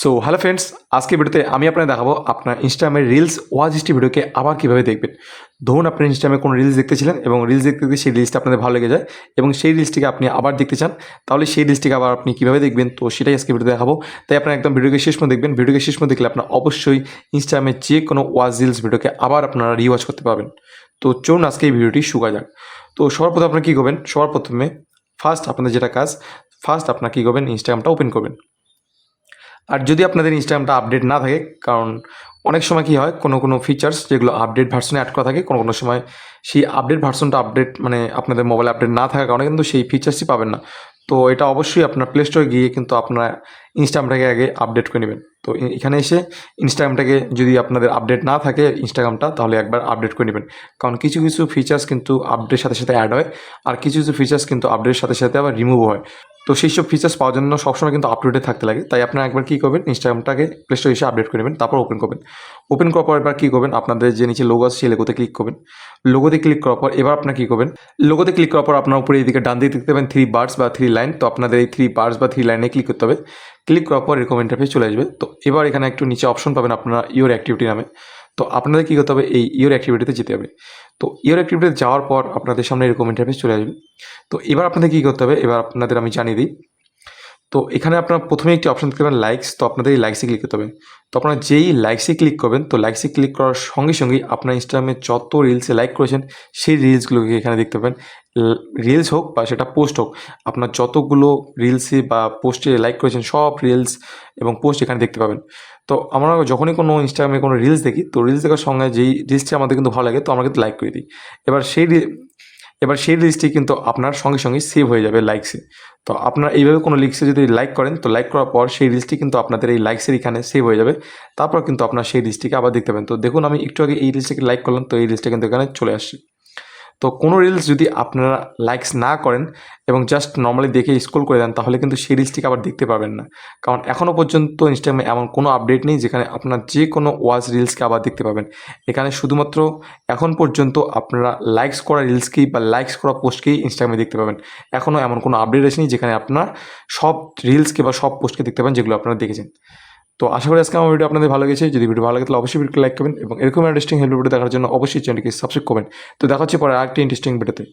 So hello friends আজকে ভিডিওতে আমি আপনাকে দেখাবো আপনার ইনস্টাগ্রামের রিলস ওয়াচ হিস্ট্রি ভিডিওকে আবার কীভাবে দেখবেন। ধরুন আপনার ইনস্টাগ্রামে কোনো রিলস দেখতেছিলেন এবং রিলস দেখতে দেখতে সেই রিলসটা আপনাদের ভালো লেগে যায় এবং সেই রিলসটিকে আপনি আবার দেখতে চান, তাহলে সেই রিলসটিকে আবার আপনি কীভাবে দেখবেন? তো সেটাই আজকে ভিডিও দেখাবো। তাই আপনার একদম ভিডিওকে শেষ পর্যন্ত দেখবেন। ভিডিওকে শেষ পর্যন্ত দেখলে আপনার অবশ্যই ইনস্টাগ্রামে যে কোনো ওয়াচ রিলস ভিডিওকে আবার আপনারা রিওয়াচ করতে পারবেন। তো চলুন আজকে এই ভিডিওটি শুকা যাক। তো সবার প্রথমে আপনার কী করবেন? সবার প্রথমে ফার্স্ট আপনাদের যেটা কাজ ফার্স্ট আপনার কী করবেন? ইনস্টাগ্রামটা ওপেন করবেন। আর যদি আপনাদের ইনস্টাগ্রামটা আপডেট না থাকে, কারণ অনেক সময় কী হয়, কোনো কোনো ফিচার্স যেগুলো আপডেট ভার্সনে অ্যাড করা থাকে, কোনো কোনো সময় সেই আপডেট ভার্সনটা আপডেট মানে আপনাদের মোবাইলে আপডেট না থাকার কারণে কিন্তু সেই ফিচার্সই পাবেন না। তো এটা অবশ্যই আপনার প্লে স্টোরে গিয়ে কিন্তু আপনারা ইনস্টাগ্রামটাকে আগে আপডেট করে নেবেন। তো এখানে এসে ইনস্টাগ্রামটাকে যদি আপনাদের আপডেট না থাকে ইনস্টাগ্রামটা, তাহলে একবার আপডেট করে নেবেন। কারণ কিছু কিছু ফিচার্স কিন্তু আপডেটের সাথে সাথে অ্যাড হয়, আর কিছু কিছু ফিচার্স কিন্তু আপডেটের সাথে সাথে আবার রিমুভ হয়। তো সেই সব ফিচার্স পাওয়ার জন্য সবসময় কিন্তু আপডেটে থাকতে লাগে। তাই আপনারা একবার কী করবেন? ইনস্টাগ্রামটাকে প্লে স্টোরে এসে আপডেট করে নেবেন, তারপর ওপেন করবেন। ওপেন করার পর এবার কী করবেন? আপনাদের যে নিচে লোগো আছে সেই লোগোতে ক্লিক করবেন। লোগোতে ক্লিক করার পর এবার আপনার কী করবেন? লোগোতে ক্লিক করার পর আপনার উপরে এইদিকে ডান দিকে দেখতে পাবেন থ্রি বার্স বা থ্রি লাইন তো আপনাদের এই থ্রি বার্স বা থ্রি লাইনে ক্লিক করতে হবে। ক্লিক করার পর এরকম ইন্টারফেস চলে আসবে। তো এবার এখানে একটু নিচে অপশন পাবেন আপনারা ইওর অ্যাক্টিভিটি নামে। তো আপনাদের কী করতে হবে? এই ইয়োর অ্যাক্টিভিটিতে যেতে হবে। তো ইয়োর অ্যাক্টিভিটিতে যাওয়ার পর আপনাদের সামনে এরকম ইন্টারফেস চলে আসবে। তো এবার আপনাদের কী করতে হবে? এবার আপনাদের আমি জানিয়ে দিই। তো এখানে আপনার প্রথমে একটি অপশান দেখতে পাবেন লাইকস তো আপনাদের এই লাইকসে ক্লিক করতে হবে। তো আপনারা যেই লাইকসে ক্লিক করবেন, তো লাইকসে ক্লিক করার সঙ্গে সঙ্গেই আপনার ইনস্টাগ্রামে যত রিলসে লাইক করেছেন, সেই রিলসগুলোকে এখানে দেখতে পাবেন। রিলস হোক বা সেটা পোস্ট হোক, আপনার যতগুলো রিলসে বা পোস্টে লাইক করেছেন, সব রিলস এবং পোস্ট এখানে দেখতে পাবেন। তো আমরা যখনই কোনো ইনস্টাগ্রামে কোনো রিলস দেখি, তো রিলস দেখার সঙ্গে যেই রিলসটি আমাদের কিন্তু ভালো লাগে, তো আমরা কিন্তু লাইক করে দিই। এবার সেই এবার সেই রিলসটি কিন্তু আপনার সঙ্গে সঙ্গে সেভ হয়ে যাবে লাইকসে তো আপনার এইভাবে কোনো লিক্সে যদি লাইক করেন, তো লাইক করার পর সেই রিলসটি কিন্তু আপনাদের এই লাইকসের এখানে সেভ হয়ে যাবে। তারপর কিন্তু আপনার সেই রিলসটিকে আবার দেখতে পাবেন। তো দেখুন, আমি একটু আগে এই রিলসটিকে লাইক করলাম, তো এই রিলসটা কিন্তু এখানে চলে আসছে। তো কোনো রিলস যদি আপনারা লাইকস না করেন এবং জাস্ট নর্মালি দেখে স্ক্রল করে দেন, তাহলে কিন্তু সেই রিলসটিকে আবার দেখতে পাবেন না। কারণ এখনও পর্যন্ত ইনস্টাগ্রামে এমন কোনো আপডেট নেই যেখানে আপনার যে কোনো ওয়াচ রিলসকে আবার দেখতে পাবেন। এখানে শুধুমাত্র এখন পর্যন্ত আপনারা লাইকস করা রিলসকেই বা লাইকস করা পোস্টকেই ইনস্টাগ্রামে দেখতে পাবেন। এখনও এমন কোনো আপডেট আসেনি যেখানে আপনার সব রিলসকে বা সব পোস্টকে দেখতে পাবেন যেগুলো আপনারা দেখেছেন। তো আশা করি আজকে আমার ভিডিও আপনাদের ভালো গেছে যদি ভিডিও ভালো লাগে, তাহলে অবশ্যই ভিডিওকে লাইক করবেন এবং এরকম ইন্টারেস্টিং হেল্প ভিডিও দেখার জন্য অবশ্যই চ্যানেলকে সাবস্ক্রাইব করবেন। তো দেখা হচ্ছে পরে আরেকটি ইন্টারেস্টিং ভিডিওতে